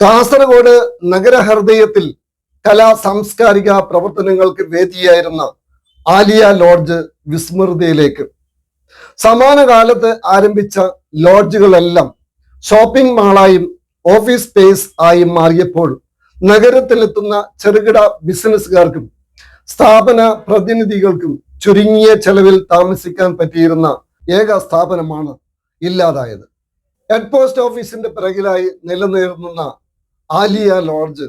കാസർഗോഡ് നഗരഹൃദയത്തിൽ കലാ സാംസ്കാരിക പ്രവർത്തനങ്ങൾക്ക് വേദിയായിരുന്ന ആലിയ ലോഡ്ജ് വിസ്മൃതിയിലേക്ക്. സമാന കാലത്ത് ആരംഭിച്ച ലോഡ്ജുകളെല്ലാം ഷോപ്പിംഗ് മാളായും ഓഫീസ് സ്പേസ് ആയും മാറിയപ്പോൾ നഗരത്തിലെത്തുന്ന ചെറുകിട ബിസിനസ്സുകാർക്കും സ്ഥാപന പ്രതിനിധികൾക്കും ചുരുങ്ങിയ ചെലവിൽ താമസിക്കാൻ പറ്റിയിരുന്ന ഏക സ്ഥാപനമാണ് ഇല്ലാതായത്. ഹെഡ് പോസ്റ്റ് ഓഫീസിന്റെ പിറകിലായി നിലനിർത്തുന്ന ആലിയ ലോഡ്ജ്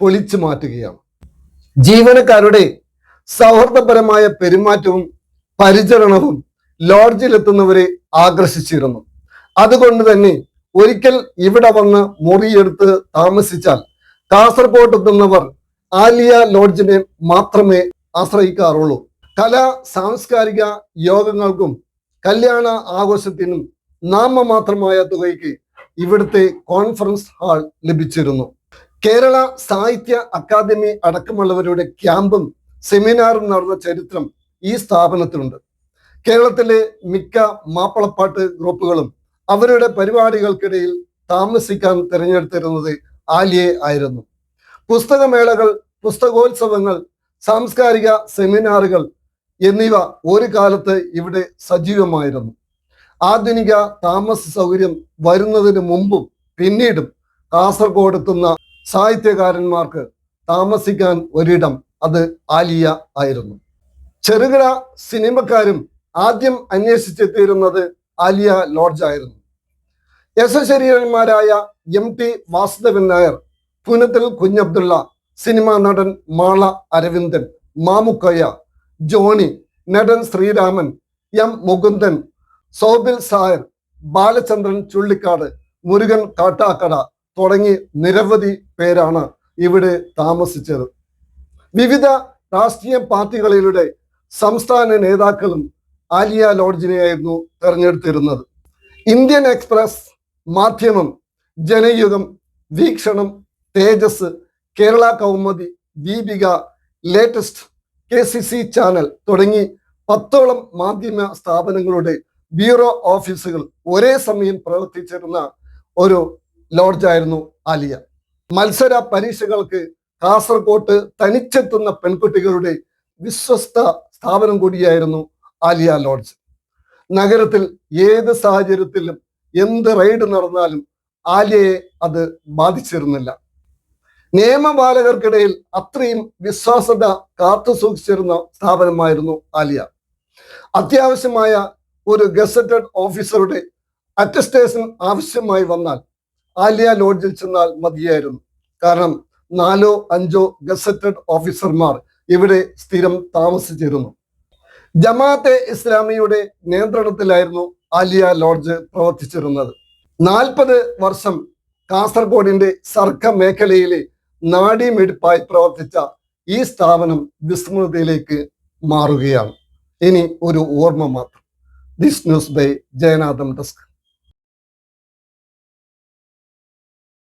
പൊളിച്ചു മാറ്റുകയാണ്. ജീവനക്കാരുടെ സൗഹൃദപരമായ പെരുമാറ്റവും പരിചരണവും ലോഡ്ജിലെത്തുന്നവരെ ആകർഷിച്ചിരുന്നു. അതുകൊണ്ട് തന്നെ ഒരിക്കൽ ഇവിടെ വന്ന് മുറിയെടുത്ത് താമസിച്ചാൽ കാസർഗോഡ് എത്തുന്നവർ ആലിയ ലോഡ്ജിനെ മാത്രമേ ആശ്രയിക്കാറുള്ളൂ. കലാ സാംസ്കാരിക യോഗങ്ങൾക്കും കല്യാണ ആഘോഷത്തിനും നാമമാത്രമായ തുകയ്ക്ക് ഇവിടുത്തെ കോൺഫറൻസ് ഹാൾ ലഭിച്ചിരുന്നു. കേരള സാഹിത്യ അക്കാദമി അടക്കമുള്ളവരുടെ ക്യാമ്പും സെമിനാറും നടന്ന ചരിത്രം ഈ സ്ഥാപനത്തിലുണ്ട്. കേരളത്തിലെ മിക്ക മാപ്പിളപ്പാട്ട് ഗ്രൂപ്പുകളും അവരുടെ പരിപാടികൾക്കിടയിൽ താമസിക്കാൻ തിരഞ്ഞെടുത്തിരുന്നത് ആലിയെ ആയിരുന്നു. പുസ്തകമേളകൾ പുസ്തകോത്സവങ്ങൾ സാംസ്കാരിക സെമിനാറുകൾ എന്നിവ ഒരു കാലത്ത് ഇവിടെ സജീവമായിരുന്നു. ആധുനിക താമസ സൗകര്യം വരുന്നതിന് മുമ്പും പിന്നീടും കാസർഗോഡ് എത്തുന്ന സാഹിത്യകാരന്മാർക്ക് താമസിക്കാൻ ഒരിടം അത് ആലിയ ആയിരുന്നു. ചെറുകിട സിനിമക്കാരും ആദ്യം അന്വേഷിച്ചെത്തിയിരുന്നത് ആലിയ ലോഡ്ജ് ആയിരുന്നു. യശശരീരന്മാരായ M T Vasudevan Nair Punathil Kunhabdulla cinema നടൻ മാള അരവിന്ദൻ മാമുക്കയ്യ ജോണി നടൻ ശ്രീരാമൻ എം മുകുന്ദൻ സൗബിൽ സായർ ബാലചന്ദ്രൻ ചുള്ളിക്കാട് മുരുകൻ കാട്ടാക്കട തുടങ്ങി നിരവധി പേരാണ് ഇവിടെ താമസിച്ചത്. വിവിധ രാഷ്ട്രീയ പാർട്ടികളിലൂടെ സംസ്ഥാന നേതാക്കളും ആലിയ ലോഡ്ജിനെയായിരുന്നു തെരഞ്ഞെടുത്തിരുന്നത്. Indian Express Madhyamam Janayugom Veekshanam Thejas Kerala Kaumudi Deepika Latest K C C channel തുടങ്ങി പത്തോളം മാധ്യമ സ്ഥാപനങ്ങളുടെ ബ്യൂറോ ഓഫീസുകൾ ഒരേ സമയം പ്രവർത്തിച്ചിരുന്ന ഒരു ലോഡ്ജായിരുന്നു ആലിയ. മത്സര പരീക്ഷകൾക്ക് കാസർകോട്ട് തനിച്ചെത്തുന്ന പെൺകുട്ടികളുടെ വിശ്വസ്ത സ്ഥാപനം കൂടിയായിരുന്നു ആലിയ ലോഡ്ജ്. നഗരത്തിൽ ഏത് സാഹചര്യത്തിലും എന്ത് റെയ്ഡ് നടന്നാലും ആലിയയെ അത് ബാധിച്ചിരുന്നില്ല. നിയമപാലകർക്കിടയിൽ അത്രയും വിശ്വാസത കാത്തു സൂക്ഷിച്ചിരുന്ന സ്ഥാപനമായിരുന്നു ആലിയ. അത്യാവശ്യമായ ഒരു ഗസറ്റഡ് ഓഫീസറുടെ അറ്റസ്റ്റേഷൻ ആവശ്യമായി വന്നാൽ ആലിയ ലോഡ്ജിൽ ചെന്നാൽ മതിയായിരുന്നു. കാരണം നാലോ അഞ്ചോ ഗസറ്റഡ് ഓഫീസർമാർ ഇവിടെ സ്ഥിരം താമസിച്ചിരുന്നു. ജമാഅത്തെ ഇസ്ലാമിയുടെ നിയന്ത്രണത്തിലായിരുന്നു ആലിയ ലോഡ്ജ് പ്രവർത്തിച്ചിരുന്നത്. നാൽപ്പത് വർഷം കാസർഗോഡിന്റെ സർക്ക മേഖലയിലെ നാടിമെടുപ്പായി പ്രവർത്തിച്ച ഈ സ്ഥാപനം വിസ്മൃതിയിലേക്ക് മാറുകയാണ്. ഇനി ഒരു ഓർമ്മ മാത്രം. This news by Jayanatham desk.